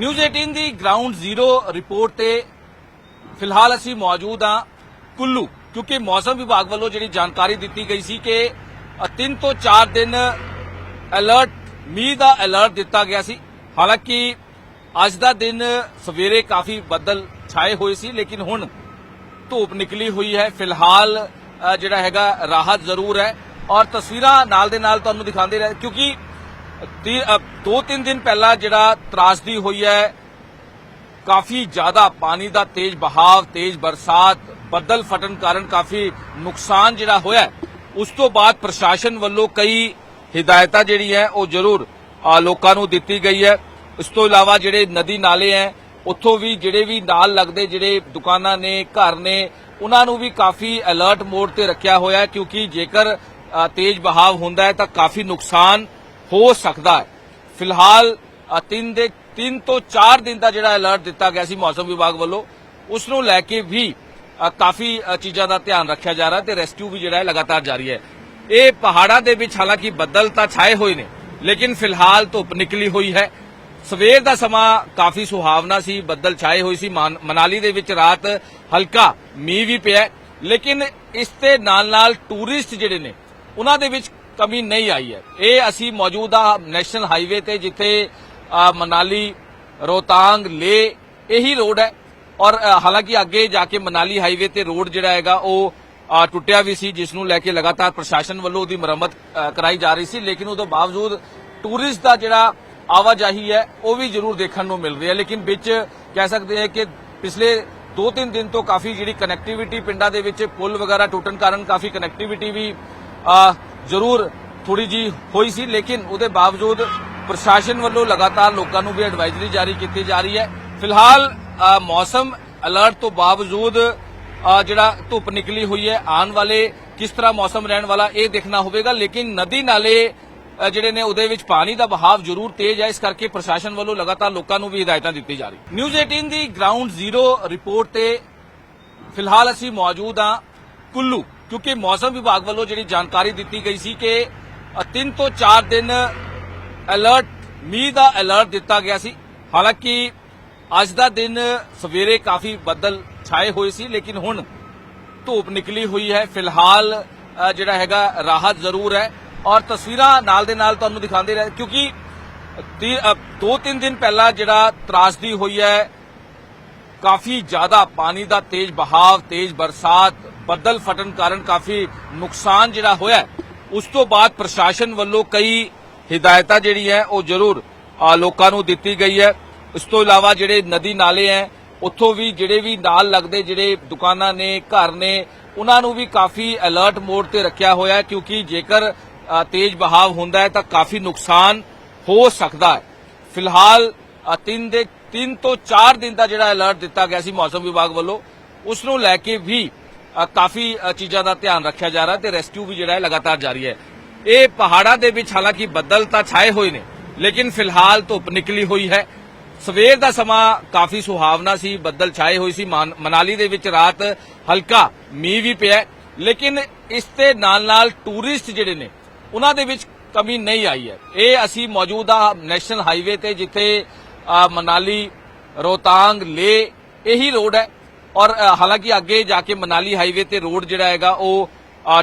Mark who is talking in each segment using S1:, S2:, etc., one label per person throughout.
S1: News 18 ਦੀ ground zero report ਤੇ ਫਿਲਹਾਲ ਅਸੀਂ ਮੌਜੂਦ ਹਾਂ ਕੁੱਲੂ, ਕਿਉਂਕਿ ਮੌਸਮ ਵਿਭਾਗ ਵੱਲੋਂ ਜਿਹੜੀ ਜਾਣਕਾਰੀ ਦਿੱਤੀ ਗਈ ਸੀ ਕਿ 3 ਤੋਂ 4 ਦਿਨ ਅਲਰਟ ਮੀਂਹ ਦਾ ਅਲਰਟ ਦਿੱਤਾ ਗਿਆ ਸੀ। ਹਾਲਾਂਕਿ ਅੱਜ ਦਾ ਦਿਨ ਸਵੇਰੇ ਕਾਫੀ ਬੱਦਲ ਛਾਏ ਹੋਏ ਸੀ, ਲੇਕਿਨ ਹੁਣ ਧੂਪ ਨਿਕਲੀ ਹੋਈ ਹੈ। ਫਿਲਹਾਲ ਜਿਹੜਾ ਹੈਗਾ ਰਾਹਤ ਜ਼ਰੂਰ ਹੈ। ਔਰ ਤਸਵੀਰਾਂ ਨਾਲ ਦੇ ਨਾਲ ਤੁਹਾਨੂੰ ਦਿਖਾਉਂਦੇ ਰਹੇ, ਕਿਉਂਕਿ ਦੋ ਤਿੰਨ ਦਿਨ ਪਹਿਲਾਂ ਜਿਹੜਾ ਤਰਾਸਦੀ ਹੋਈ ਹੈ ਕਾਫੀ ਜ਼ਿਆਦਾ ਪਾਣੀ ਦਾ ਤੇਜ਼ ਬਹਾਵ ਤੇਜ਼ ਬਰਸਾਤ ਬੱਦਲ ਫਟਣ ਕਾਰਨ ਕਾਫੀ ਨੁਕਸਾਨ ਜਿਹੜਾ ਹੋਇਆ ਉਸ ਤੋਂ ਬਾਅਦ ਪ੍ਰਸ਼ਾਸਨ ਵੱਲੋਂ ਕਈ ਹਦਾਇਤਾਂ ਜਿਹੜੀ ਹੈ ਉਹ ਜ਼ਰੂਰ ਅ, ਲੋਕਾਂ ਨੂੰ ਦਿੱਤੀ ਗਈ ਹੈ। ਇਸ ਤੋਂ ਇਲਾਵਾ ਜਿਹੜੇ ਨਦੀ ਨਾਲੇ ਹੈ ਉੱਥੋਂ ਵੀ ਜਿਹੜੇ ਵੀ ਨਾਲ ਲੱਗਦੇ ਜਿਹੜੇ ਦੁਕਾਨਾਂ ਨੇ ਘਰ ਨੇ ਉਹਨਾਂ ਨੂੰ ਵੀ ਕਾਫੀ ਅਲਰਟ ਮੋਡ ਤੇ ਰੱਖਿਆ ਹੋਇਆ ਕਿਉਂਕਿ ਜੇਕਰ ਤੇਜ਼ ਬਹਾਵ ਹੁੰਦਾ ਹੈ ਤਾਂ ਕਾਫੀ ਨੁਕਸਾਨ ਹੋ ਸਕਦਾ ਹੈ। ਫਿਲਹਾਲ ਤਿੰਨ ਦੇ, ਤਿੰਨ ਤੋਂ 4 ਦਿਨ ਦਾ ਜਿਹੜਾ ਅਲਰਟ ਦਿੱਤਾ ਗਿਆ ਸੀ ਮੌਸਮ ਵਿਭਾਗ ਵੱਲੋਂ, ਉਸ ਨੂੰ ਲੈ ਕੇ ਵੀ ਕਾਫੀ ਚੀਜ਼ਾਂ ਦਾ ਧਿਆਨ ਰੱਖਿਆ ਜਾ ਰਿਹਾ ਤੇ ਰੈਸਕਿਊ ਵੀ ਜਿਹੜਾ ਹੈ ਲਗਾਤਾਰ ਜਾਰੀ ਹੈ। ਇਹ ਪਹਾੜਾਂ ਦੇ ਵਿੱਚ ਹਾਲਾਂਕਿ ਬੱਦਲ ਤਾਂ ਛਾਏ ਹੋਏ ਨੇ, ਲੇਕਿਨ ਫਿਲਹਾਲ ਧੁੱਪ ਨਿਕਲੀ ਹੋਈ ਹੈ। ਸਵੇਰ ਦਾ ਸਮਾਂ ਕਾਫੀ ਸੁਹਾਵਣਾ ਸੀ, ਬੱਦਲ ਛਾਏ ਹੋਏ ਸੀ ਮਨਾਲੀ ਦੇ ਵਿੱਚ ਰਾਤ ਹਲਕਾ ਮੀਂਹ ਵੀ ਪਿਆ ਲੇਕਿਨ ਇਸ ਦੇ ਨਾਲ ਨਾਲ ਟੂਰਿਸਟ ਜਿਹੜੇ ਨੇ, ਉਹਨਾਂ ਦੇ ਵਿੱਚ ਕਮੀ ਨਹੀਂ ਆਈ ਹੈ। ਇਹ ਅਸੀਂ ਮੌਜੂਦ ਆ ਨੈਸ਼ਨਲ ਹਾਈਵੇ ਤੇ ਜਿੱਥੇ ਮਨਾਲੀ, ਰੋਹਤਾਂਗ ਲੇ ਇਹੀ ਰੋਡ ਹੈ। ਔਰ ਹਾਲਾਂਕਿ ਅੱਗੇ ਜਾ ਕੇ ਮਨਾਲੀ ਹਾਈਵੇ ਤੇ ਰੋਡ ਜਿਹੜਾ ਹੈਗਾ, ਉਹ ਟੁੱਟਿਆ ਵੀ ਸੀ, ਜਿਸ ਨੂੰ ਲੈ ਕੇ ਲਗਾਤਾਰ ਪ੍ਰਸ਼ਾਸਨ ਵੱਲੋਂ ਉਹਦੀ ਮੁਰੰਮਤ ਕਰਾਈ ਜਾ ਰਹੀ ਸੀ। ਲੇਕਿਨ ਉਹਦੇ ਬਾਵਜੂਦ ਟੂਰਿਸਟ ਦਾ ਜਿਹੜਾ ਆਵਾਜਾਈ ਹੈ, ਉਹ ਵੀ ਜ਼ਰੂਰ ਦੇਖਣ ਨੂੰ ਮਿਲ ਰਹੀ। ਹੈ ਲੇਕਿਨ ਵਿੱਚ ਕਹਿ ਸਕਦੇ ਹਾਂ ਕਿ ਪਿਛਲੇ 2-3 ਦਿਨ ਤੋਂ ਕਾਫੀ ਜਿਹੜੀ ਕਨੈਕਟੀਵਿਟੀ ਪਿੰਡਾਂ ਦੇ ਵਿੱਚ ਪੁਲ ਵਗੈਰਾ ਟੁੱਟਣ ਕਾਰਨ ਕਾਫੀ ਕਨੈਕਟੀਵਿਟੀ ਵੀ ਜ਼ਰੂਰ ਥੋੜੀ ਜੀ ਹੋਈ ਸੀ, ਲੇਕਿਨ ਉਹਦੇ ਬਾਵਜੂਦ ਪ੍ਰਸ਼ਾਸਨ ਵੱਲੋਂ ਲਗਾਤਾਰ ਲੋਕਾਂ ਨੂੰ ਵੀ ਐਡਵਾਈਜ਼ਰੀ ਜਾਰੀ ਕੀਤੀ ਜਾ ਰਹੀ ਹੈ। ਫਿਲਹਾਲ ਮੌਸਮ ਅਲਰਟ ਤੋਂ ਬਾਵਜੂਦ ਜਿਹੜਾ ਧੁੱਪ ਨਿਕਲੀ ਹੋਈ ਹੈ, ਆਉਣ ਵਾਲੇ ਕਿਸ ਤਰ੍ਹਾਂ ਮੌਸਮ ਰਹਿਣ ਵਾਲਾ ਇਹ ਦੇਖਣਾ ਹੋਵੇਗਾ, ਲੇਕਿਨ ਨਦੀ ਨਾਲੇ ਜਿਹੜੇ ਨੇ ਉਹਦੇ ਵਿੱਚ ਪਾਣੀ ਦਾ ਬਹਾਵ ਜ਼ਰੂਰ ਤੇਜ਼ ਹੈ, ਇਸ ਕਰਕੇ ਪ੍ਰਸ਼ਾਸਨ ਵੱਲੋਂ ਲਗਾਤਾਰ ਲੋਕਾਂ ਨੂੰ ਵੀ ਹਦਾਇਤਾਂ ਦਿੱਤੀ ਜਾ ਰਹੀ ਨਿਊਜ਼ 18 ਦੀ ਗਰਾਊਂਡ ਜ਼ੀਰੋ ਰਿਪੋਰਟ ਤੇ ਫਿਲਹਾਲ ਅਸੀਂ ਮੌਜੂਦ ਹਾਂ ਕੁੱਲੂ। ਕਿਉਂਕਿ ਮੌਸਮ ਵਿਭਾਗ ਵੱਲੋਂ ਜਿਹੜੀ ਜਾਣਕਾਰੀ ਦਿੱਤੀ ਗਈ ਸੀ ਕਿ 3 ਤੋਂ 4 ਦਿਨ ਅਲਰਟ ਮੀਂਹ ਦਾ ਅਲਰਟ ਦਿੱਤਾ ਗਿਆ ਸੀ। ਹਾਲਾਂਕਿ ਅੱਜ ਦਾ ਦਿਨ ਸਵੇਰੇ ਕਾਫੀ ਬੱਦਲ ਛਾਏ ਹੋਏ ਸੀ ਲੇਕਿਨ ਹੁਣ ਧੂਪ ਨਿਕਲੀ ਹੋਈ ਹੈ। ਫਿਲਹਾਲ ਜਿਹੜਾ ਹੈਗਾ ਰਾਹਤ ਜ਼ਰੂਰ ਹੈ। ਔਰ ਤਸਵੀਰਾਂ ਨਾਲ ਦੇ ਨਾਲ ਤੁਹਾਨੂੰ ਦਿਖਾਉਂਦੇ ਰਹੇ ਕਿਉਂਕਿ ਤੀ- ਅ, ਦੋ ਤਿੰਨ ਦਿਨ ਪਹਿਲਾਂ ਜਿਹੜਾ ਤਰਾਸਦੀ ਹੋਈ ਹੈ ਕਾਫੀ ਜ਼ਿਆਦਾ ਪਾਣੀ ਦਾ ਤੇਜ਼ ਬਹਾਵ ਤੇਜ਼ ਬਰਸਾਤ ਬੱਦਲ ਫਟਣ ਕਾਰਨ ਕਾਫੀ ਨੁਕਸਾਨ ਜਿਹੜਾ ਹੋਇਆ ਉਸ ਤੋਂ ਬਾਅਦ ਪ੍ਰਸ਼ਾਸਨ ਵੱਲੋਂ ਕਈ ਹਦਾਇਤਾਂ ਜਿਹੜੀ ਹੈ ਉਹ ਜ਼ਰੂਰ ਅ, ਲੋਕਾਂ ਨੂੰ ਦਿੱਤੀ ਗਈ ਹੈ। ਇਸ ਤੋਂ ਇਲਾਵਾ ਜਿਹੜੇ ਨਦੀ ਨਾਲੇ ਹੈ ਉੱਥੋਂ ਵੀ ਜਿਹੜੇ ਵੀ ਨਾਲ ਲੱਗਦੇ ਜਿਹੜੇ ਦੁਕਾਨਾਂ ਨੇ ਘਰ ਨੇ ਉਹਨਾਂ ਨੂੰ ਵੀ ਕਾਫੀ ਅਲਰਟ ਮੋਡ ਤੇ ਰੱਖਿਆ ਹੋਇਆ ਹੈ ਕਿਉਂਕਿ ਜੇਕਰ ਤੇਜ਼ ਬਹਾਵ ਹੁੰਦਾ ਹੈ ਤਾਂ ਕਾਫੀ ਨੁਕਸਾਨ ਹੋ ਸਕਦਾ ਹੈ। ਫਿਲਹਾਲ ਅ, ਤਿੰਨ ਦੇ ਤਿੰਨ ਤੋਂ 4 ਦਿਨ ਦਾ ਜਿਹੜਾ ਅਲਰਟ ਦਿੱਤਾ ਗਿਆ ਸੀ ਮੌਸਮ ਵਿਭਾਗ ਵੱਲੋਂ ਉਸ ਨੂੰ ਲੈ ਕੇ ਵੀ ਕਾਫੀ ਚੀਜ਼ਾਂ ਦਾ ਧਿਆਨ ਰੱਖਿਆ ਜਾ ਰਿਹਾ ਤੇ ਰੈਸਕਿਊ ਵੀ ਜਿਹੜਾ ਹੈ ਲਗਾਤਾਰ ਜਾਰੀ ਹੈ। ਇਹ ਪਹਾੜਾਂ ਦੇ ਵਿੱਚ ਹਾਲਾਂਕਿ ਬੱਦਲ ਤਾਂ ਛਾਏ ਹੋਏ ਨੇ, ਲੇਕਿਨ ਫਿਲਹਾਲ ਧੁੱਪ ਨਿਕਲੀ ਹੋਈ ਹੈ। ਸਵੇਰ ਦਾ ਸਮਾਂ ਕਾਫੀ ਸੁਹਾਵਣਾ ਸੀ, ਬੱਦਲ ਛਾਏ ਹੋਏ ਸੀ। ਮਨਾਲੀ ਦੇ ਵਿੱਚ ਰਾਤ ਹਲਕਾ ਮੀਂਹ ਵੀ ਪਿਆ ਲੇਕਿਨ ਇਸ ਦੇ ਨਾਲ ਨਾਲ ਟੂਰਿਸਟ ਜਿਹੜੇ ਨੇ, ਉਹਨਾਂ ਦੇ ਵਿੱਚ ਕਮੀ ਨਹੀਂ ਆਈ ਹੈ। ਇਹ ਅਸੀਂ ਮੌਜੂਦ ਆ ਨੈਸ਼ਨਲ ਹਾਈਵੇ ਤੇ ਜਿੱਥੇ ਮਨਾਲੀ, ਰੋਹਤਾਂਗ ਲੇ ਇਹੀ ਰੋਡ ਹੈ। ਔਰ ਹਾਲਾਂਕਿ ਅੱਗੇ ਜਾ ਕੇ ਮਨਾਲੀ ਹਾਈਵੇ ਤੇ ਰੋਡ ਜਿਹੜਾ ਹੈਗਾ ਉਹ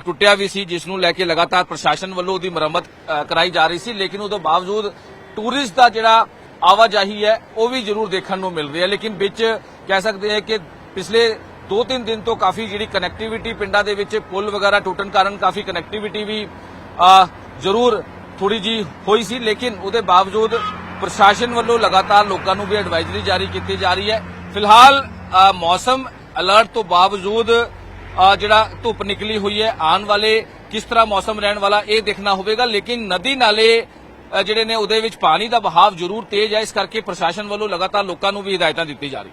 S1: ਟੁੱਟਿਆ ਵੀ ਸੀ ਜਿਸ ਨੂੰ ਲੈ ਕੇ ਲਗਾਤਾਰ ਪ੍ਰਸ਼ਾਸਨ ਵੱਲੋਂ ਉਹਦੀ ਮੁਰੰਮਤ ਕਰਾਈ ਜਾ ਰਹੀ ਸੀ। ਲੇਕਿਨ ਉਹਦੇ ਬਾਵਜੂਦ ਟੂਰਿਸਟ ਦਾ ਜਿਹੜਾ ਆਵਾਜਾਈ ਹੈ ਉਹ ਵੀ ਜ਼ਰੂਰ ਦੇਖਣ ਨੂੰ ਮਿਲ ਰਹੀ ਹੈ। ਲੇਕਿਨ ਵਿੱਚ ਕਹਿ ਸਕਦੇ ਹਾਂ ਕਿ ਪਿਛਲੇ 2-3 ਦਿਨ ਤੋਂ ਕਾਫੀ ਜਿਹੜੀ ਕਨੈਕਟੀਵਿਟੀ ਪਿੰਡਾਂ ਦੇ ਵਿੱਚ ਪੁਲ ਵਗੈਰਾ ਟੁੱਟਣ ਕਾਰਨ ਕਾਫੀ ਕਨੈਕਟੀਵਿਟੀ ਵੀ ਅ, ਜ਼ਰੂਰ ਥੋੜੀ ਜੀ ਹੋਈ ਸੀ। ਲੇਕਿਨ ਉਹਦੇ ਬਾਵਜੂਦ ਪ੍ਰਸ਼ਾਸਨ ਵੱਲੋਂ ਲਗਾਤਾਰ ਲੋਕਾਂ ਨੂੰ ਵੀ ਐਡਵਾਈਜ਼ਰੀ ਜਾਰੀ ਕੀਤੀ ਜਾ ਰਹੀ ਹੈ। ਫਿਲਹਾਲ ਮੌਸਮ ਅਲਰਟ ਤੋਂ ਬਾਵਜੂਦ ਜਿਹੜਾ ਧੁੱਪ ਨਿਕਲੀ ਹੋਈ ਹੈ, ਆਉਣ ਵਾਲੇ ਕਿਸ ਤਰ੍ਹਾਂ ਮੌਸਮ ਰਹਿਣ ਵਾਲਾ ਇਹ ਦੇਖਣਾ ਹੋਵੇਗਾ, ਲੇਕਿਨ ਨਦੀ ਨਾਲੇ ਜਿਹੜੇ ਨੇ ਉਹਦੇ ਵਿੱਚ ਪਾਣੀ ਦਾ ਬਹਾਵ ਜ਼ਰੂਰ ਤੇਜ਼ ਹੈ, ਇਸ ਕਰਕੇ ਪ੍ਰਸ਼ਾਸਨ ਵੱਲੋਂ ਲਗਾਤਾਰ ਲੋਕਾਂ ਨੂੰ ਵੀ ਹਦਾਇਤਾਂ ਦਿੱਤੀ ਜਾ ਰਹੀ